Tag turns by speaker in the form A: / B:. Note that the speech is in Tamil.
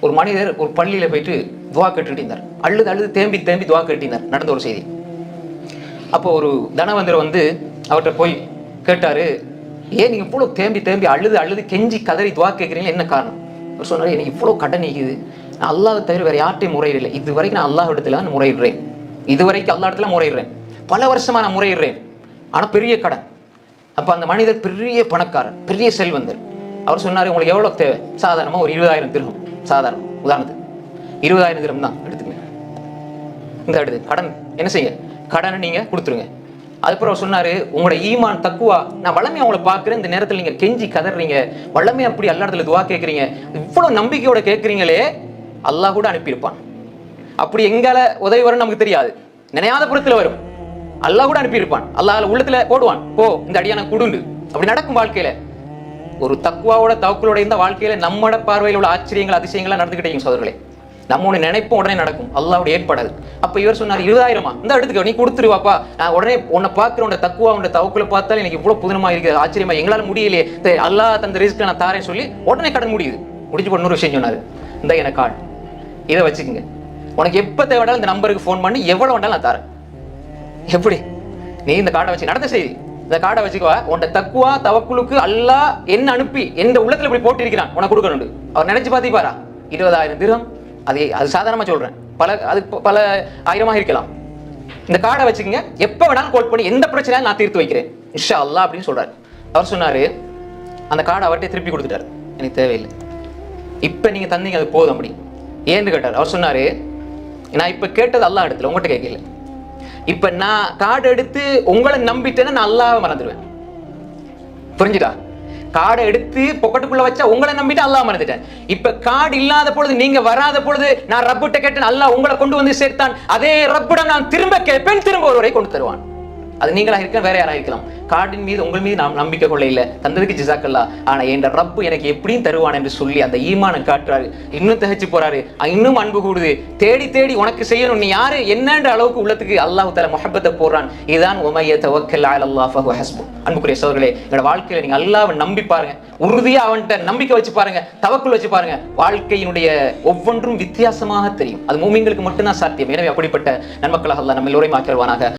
A: ஒரு மனிதர் ஒரு பள்ளியில போயிட்டு துவா கேட்டுட்டு இருந்தார். அழுது அழுது தேம்பி தேம்பி துவா கேட்டிருந்தார் நடந்த ஒரு செய்தி. அப்போ ஒரு தனவந்தர் வந்து அவர்கிட்ட போய் கேட்டாரு ஏன் நீங்க இவ்வளவு தேம்பி தேம்பி அழுது அழுது கெஞ்சி கதறி துவா கேட்குறீங்க என்ன காரணம்? அவர் சொன்னாரு எனக்கு இவ்வளவு கடன் நீக்குது. நான் அல்லாத தவிர வேற யார்ட்டையும் முறையிடல. இது வரைக்கும் நான் அல்லாஹ் இடத்துல நான் முறையிடுறேன். இது வரைக்கும் அல்லா இடத்துல முறையிடுறேன். பல வருஷமா நான் முறையிடுறேன். ஆனா பெரிய கடன். அப்ப அந்த மனிதர் பெரிய பணக்காரர் பெரிய செல்வந்தர். அவர் சொன்னாரு உங்களுக்கு எவ்வளவு தேவை? சாதாரணமா ஒரு இருபதாயிரம் திருகம். சாதாரணம். உதாரணத்துக்கு இருபதாயிரம் கிராம் தான் எடுத்துக்கங்க. இந்த அடுத்து கடன் என்ன செய்யுங்க? கடனை நீங்க கொடுத்துருங்க. அதுக்கப்புறம் அவர் சொன்னாரு உங்களோட ஈமான் தக்குவா? நான் வளமையை அவங்கள பார்க்குறேன். இந்த நேரத்தில் நீங்க கெஞ்சி கதறீங்க. வளமே அப்படி எல்லா இடத்துல துவா கேட்குறீங்க. இவ்வளவு நம்பிக்கையோட கேட்குறீங்களே. அல்லாஹ் கூட அனுப்பியிருப்பான். அப்படி எங்கால உதவி வரும்னு நமக்கு தெரியாது. நினையாத புறத்தில் வரும். அல்லாஹ் கூட அனுப்பியிருப்பான். அல்லாஹ் உள்ளத்துல போடுவான். போ இந்த அடியான குடுண்டு. அப்படி நடக்கும் வாழ்க்கையில. ஒரு தக்குவாவோட தவக்களோட இந்த வாழ்க்கையில நம்மட பார்வையில் உள்ள ஆச்சரியங்கள் அதிசயங்கள்லாம் நடந்துக்கிட்டீங்க சோதர்களே நம்ம ஒன்று நினைப்போம் உடனே நடக்கும். அல்லாவுடைய ஏற்பாடாது. அப்ப இவர் சொன்னார் இருபதாயிரமா? இந்த எடுத்துக்க நீ கொடுத்துருவாப்பா நான் உடனே உன்னை பார்க்குற உன்னை தக்குவா உன்னை தவக்குல பார்த்தாலும் எனக்கு இவ்வளோ புதுனமா இருக்குது ஆச்சரியமா எங்களால் முடியலையே. அல்லா தந்த ரிஸ்க்கு நான் தாரேன்னு சொல்லி உடனே கடன் முடியுது முடிஞ்சு போட்டு இன்னொரு விஷயம் சொன்னார். இந்த எனக்கு கார்டு இதை வச்சுக்கோங்க. உனக்கு எப்போ தேவைடாலும் இந்த நம்பருக்கு ஃபோன் பண்ணி எவ்வளோ வேண்டாலும் நான் தரேன். எப்படி? நீ இந்த கார்டை வச்சு நடந்த செய்தி. இந்த கார்டை வச்சுக்கவா? உன்ட தக்குவா தவக்குலுக்கு அல்லாஹ் என்ன அனுப்பி எந்த உள்ளத்துல இப்படி போட்டிருக்கிறான் உனக்கு கொடுக்கணும் அவர் நினைச்சு பாத்தீப்பாரா இருபதாயிரம் திரம்? அது அது சாதாரணமா சொல்றேன். பல அது பல ஆயிரமாக இருக்கலாம். இந்த கார்டை வச்சுக்கங்க. எப்ப வேணாலும் கோட் பண்ணி எந்த பிரச்சனையாலும் நான் தீர்த்து வைக்கிறேன். இஷா அல்லாஹ் அப்படின்னு சொல்றாரு. அவர் சொன்னாரு அந்த கார்டை அவர்கிட்ட திருப்பி கொடுத்துட்டாரு. எனக்கு தேவையில்லை. இப்ப நீங்க தந்தீங்க அது போதும் அப்படி. ஏன்னு கேட்டார். அவர் சொன்னாரு நான் இப்ப கேட்டது அல்லா இடத்துல உங்கள்கிட்ட கேட்கல. இப்ப நான் கார்டு எடுத்து உங்களை நம்பிட்டேன்னா நான் அல்லாஹ் மறந்துடுவேன். புரிஞ்சுதா? கார்டை எடுத்து பொக்கெட்டுக்குள்ள வச்சா உங்களை நம்பிட்டு அல்லாஹ் மறந்துட்டேன். இப்ப கார்டு இல்லாத பொழுது நீங்க வராத பொழுது நான் ரப்பிட்ட கேட்டேன் அல்லாஹ் உங்களை கொண்டு வந்து சேர்த்தான். அதே ரப்பிடம் நான் திரும்ப கேட்பேன் திரும்ப ஒருவரை கொண்டு தருவான். அது நீங்களாக இருக்கலாம் வேற யாராக இருக்கலாம். காட்டின் மீது உங்கள் மீது நாம் நம்பிக்கை கொள்ள இல்லை. தந்ததுக்கு ஜிசாக்கல்லா. ஆனா என் ரப்பு எனக்கு எப்படியும் தருவான் என்று சொல்லி அந்த ஈமானை காட்டுறாரு. இன்னும் தகச்சு போறாரு. இன்னும் அன்பு கூடுது. தேடி தேடி உனக்கு செய்யணும். நீ யாரு? என்னன்ற அளவுக்கு உள்ளத்துக்கு அல்லாஹ் தஆலா முஹப்பத்தை போடுறான். இதுதான் உமைய தவக்கல் அல்லாஹ் ஃபஹு ஹஸ்பு. அன்புக்குரிய சோதர்களே எங்களோட வாழ்க்கையில நீங்க அல்லாவை நம்பி பாருங்க. உறுதியா அவன்கிட்ட நம்பிக்கை வச்சு பாருங்க. தவக்குள் வச்சு பாருங்க. வாழ்க்கையினுடைய ஒவ்வொன்றும் வித்தியாசமாக தெரியும். அது மூமிங்களுக்கு மட்டும்தான் சாத்தியம். எனவே அப்படிப்பட்ட நன்மக்களாக அல்லா நம்ம எல்லோரையும் ஆக்கிடுவானாக